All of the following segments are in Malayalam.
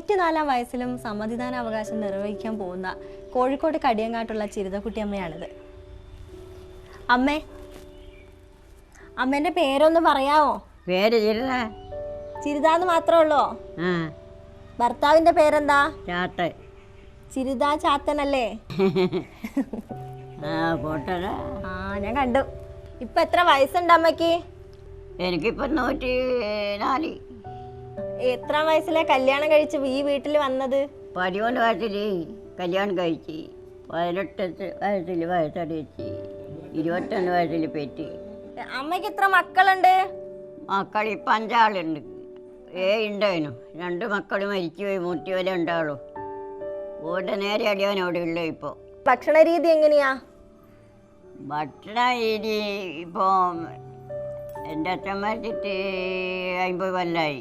തൊണ്ണൂറ്റിനാലാം വയസ്സിലും സമ്മതിദാന അവകാശം നിർവഹിക്കാൻ പോകുന്ന കോഴിക്കോട് കടിയങ്ങാട്ടുള്ള ചിരിതക്കുട്ടിയമ്മയാണിത്. അമ്മേ അമ്മേന്റെ പേരൊന്ന് പറയാമോ പേര് ചിരുത. ചിരിതാന്ന് മാത്രമേ ഉള്ളോ? ഭർത്താവിന്റെ പേരെന്താ? ചാട്ട് ചിരിത ചാത്തനല്ലേ? ആ ഞാൻ കണ്ടു. ഇപ്പൊ എത്ര വയസ്സുണ്ട് അമ്മയ്ക്ക് എനിക്കിപ്പോ നൂറ്റി നാല് എത്ര വയസ്സിലെ കല്യാണം കഴിച്ച് ഈ വീട്ടിൽ വന്നത്? പതിമൂന്ന് വയസ്സിൽ കല്യാണം കഴിച്ച് പതിനെട്ട് വയസ്സിൽ വയസ്സടിച്ച് ഇരുപത്തൊന്ന് വയസ്സിൽ പെറ്റി. അമ്മയ്ക്ക് എത്ര മക്കളുണ്ട്? മക്കൾ ഇപ്പം അഞ്ചാളുണ്ട്. ഏ ഉണ്ടായിരുന്നു രണ്ട് മക്കൾ മരിച്ചു പോയി മുറ്റിവല ഉണ്ടാവുള്ളൂ ഓടെ നേരെ അടിയാൻ അവിടെ ഉള്ളു ഇപ്പോൾ ഭക്ഷണ രീതി എങ്ങനെയാ? ഭക്ഷണ രീതി ഇപ്പോൾ എന്റെ അച്ഛൻ മരിച്ചിട്ട് അമ്പത് കൊല്ലമായി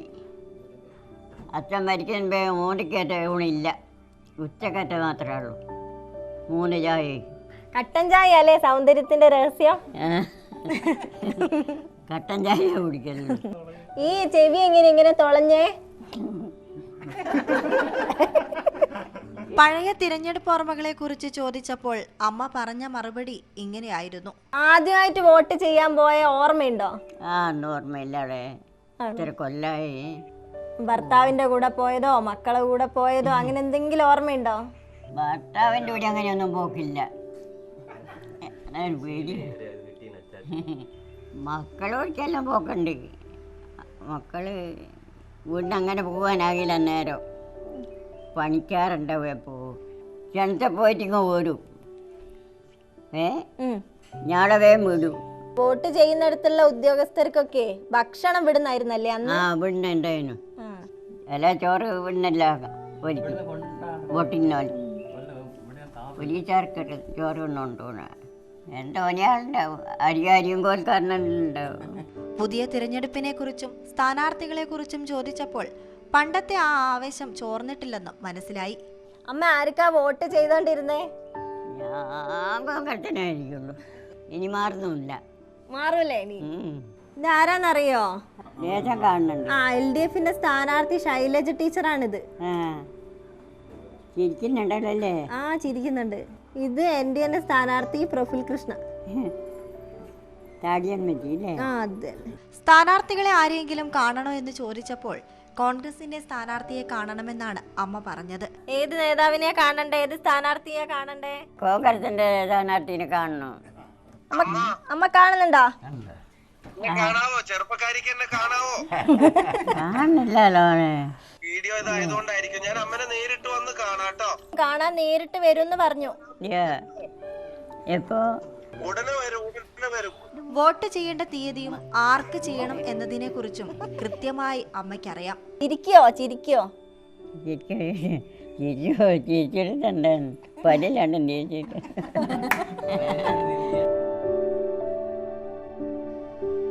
അച്ഛൻ മരിക്കുന്ന മൂന്നിക്കേറ്റ ഊണില്ല. ഉച്ചക്കേറ്റ മാത്രമേ ഉള്ളൂ. മൂന്ന് ചായ. കട്ടൻ ചായ അല്ലേ സൗന്ദര്യത്തിന്റെ രഹസ്യം? കട്ടൻ ചായ കുടിക്കല്ലോ ഈ ചെവി എങ്ങനെ ഇങ്ങനെ തുളഞ്ഞേ? പഴയ തിരഞ്ഞെടുപ്പ് ഓർമ്മകളെ കുറിച്ച് ചോദിച്ചപ്പോൾ അമ്മ പറഞ്ഞ മറുപടി ഇങ്ങനെയായിരുന്നു. ആദ്യമായിട്ട് വോട്ട് ചെയ്യാൻ പോയ ഓർമ്മയുണ്ടോ? ആ ഒന്നും ഓർമ്മയില്ലാടെ ഇത്ര കൊല്ലായി. ഭർത്താവിന്റെ കൂടെ പോയതോ മക്കളെ കൂടെ പോയതോ അങ്ങനെ എന്തെങ്കിലും ഓർമ്മയുണ്ടോ? ഭർത്താവിന്റെ കൂടെ അങ്ങനെയൊന്നും പോക്കില്ല. മക്കളോടിക്കെല്ലാം പേടി മക്കളോടക്കെല്ലാം പോക്കുണ്ട്. മക്കൾ വീടിന് അങ്ങനെ പോകാനാകില്ല നേരം പണിക്കാറുണ്ടാവും എപ്പോ ചെണത്തെ പോയിട്ട് ഇങ്ങ് ഓടും ഏ. ഞാളെ വേഗം വിടും. വോട്ട് ചെയ്യുന്നിടത്തുള്ള ഉദ്യോഗസ്ഥർക്കൊക്കെ ഭക്ഷണം വിടുന്നായിരുന്നല്ലേ അന്ന്? ആ ഇവിടുന്ന് എല്ലാ ചോറ് ഇവിടുന്നല്ല ഒരിക്കും വോട്ടിനോൽ പോലീസുകാർക്ക് ചോറ് കൊണ്ടുപോണ എന്റെ ഒരാളുണ്ടാവും അരിയാരിയും കോൽക്കാരനുണ്ടാവും പുതിയ തിരഞ്ഞെടുപ്പിനെ കുറിച്ചും സ്ഥാനാർത്ഥികളെ കുറിച്ചും ചോദിച്ചപ്പോൾ പണ്ടത്തെ ആ ആവേശം ചോർന്നിട്ടില്ലെന്നും മനസ്സിലായി. അമ്മ ആർക്കാ വോട്ട് ചെയ്തോണ്ടിരുന്നേ? ഞാൻ കോങ്കട്ടനായിരിക്കുള്ളൂ ഇനി മാറുന്നുമില്ല. മാറൂലേ ഇനി. ഇതാരാന്നറിയോ? ദേശം കാണുന്നുണ്ട്. ആ എൽ ഡി എഫിന്റെ സ്ഥാനാർത്ഥി ശൈലജ ടീച്ചറാണിത്. ആ. ചിരിക്കുന്നുണ്ടല്ലോ? ആ ചിരിക്കുന്നുണ്ട്. ഇത് എൻ ഡി എന്റെ സ്ഥാനാർത്ഥി പ്രഫുൽ കൃഷ്ണ. താടിയൻ പറ്റിയില്ലേ ആ അത്. സ്ഥാനാർത്ഥികളെ ആരെങ്കിലും കാണണോ എന്ന് ചോദിച്ചപ്പോൾ കോൺഗ്രസിന്റെ സ്ഥാനാർത്ഥിയെ കാണണമെന്നാണ് അമ്മ പറഞ്ഞത്. ഏത് നേതാവിനെ കാണണ്ടേ? ഏത് സ്ഥാനാർത്ഥിയെ കാണണ്ടേ? കോൺഗ്രസിന്റെ സ്ഥാനാർത്ഥിനെ കാണണോ. അമ്മ അമ്മ കാണുന്നുണ്ടോ? കാണാവോ? ചെറുപ്പക്കാരിക്ക് എന്നെ കാണാവോ? കാണില്ലല്ലോ അവനെ. വീഡിയോ ഇതായതുകൊണ്ടായിരിക്കും. ഞാൻ അമ്മനെ നേരിട്ട് വന്ന് കാണാട്ടോ. കാണാൻ നേരിട്ട് വരുമെന്ന് പറഞ്ഞു. ഏ. എപ്പോ? ഉടനെ വരും ഉടനെ വരും. വോട്ട് ചെയ്യേണ്ട തീയതിയും ആർക്ക് ചെയ്യണം എന്നതിനെക്കുറിച്ചും കൃത്യമായി അമ്മയ്ക്കറിയാം. ചിരിക്കോ ചിരിക്കോ? ചിരിക്കോ ചിരിച്ചോ ചിരിച്ചിട്ടുണ്ട് പല്ലിലാണ് ചിരിച്ചിട്ട്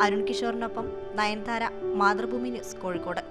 അരുൺ കിഷോറിനൊപ്പം നയൻതാര മാതൃഭൂമി ന്യൂസ് കോഴിക്കോട്.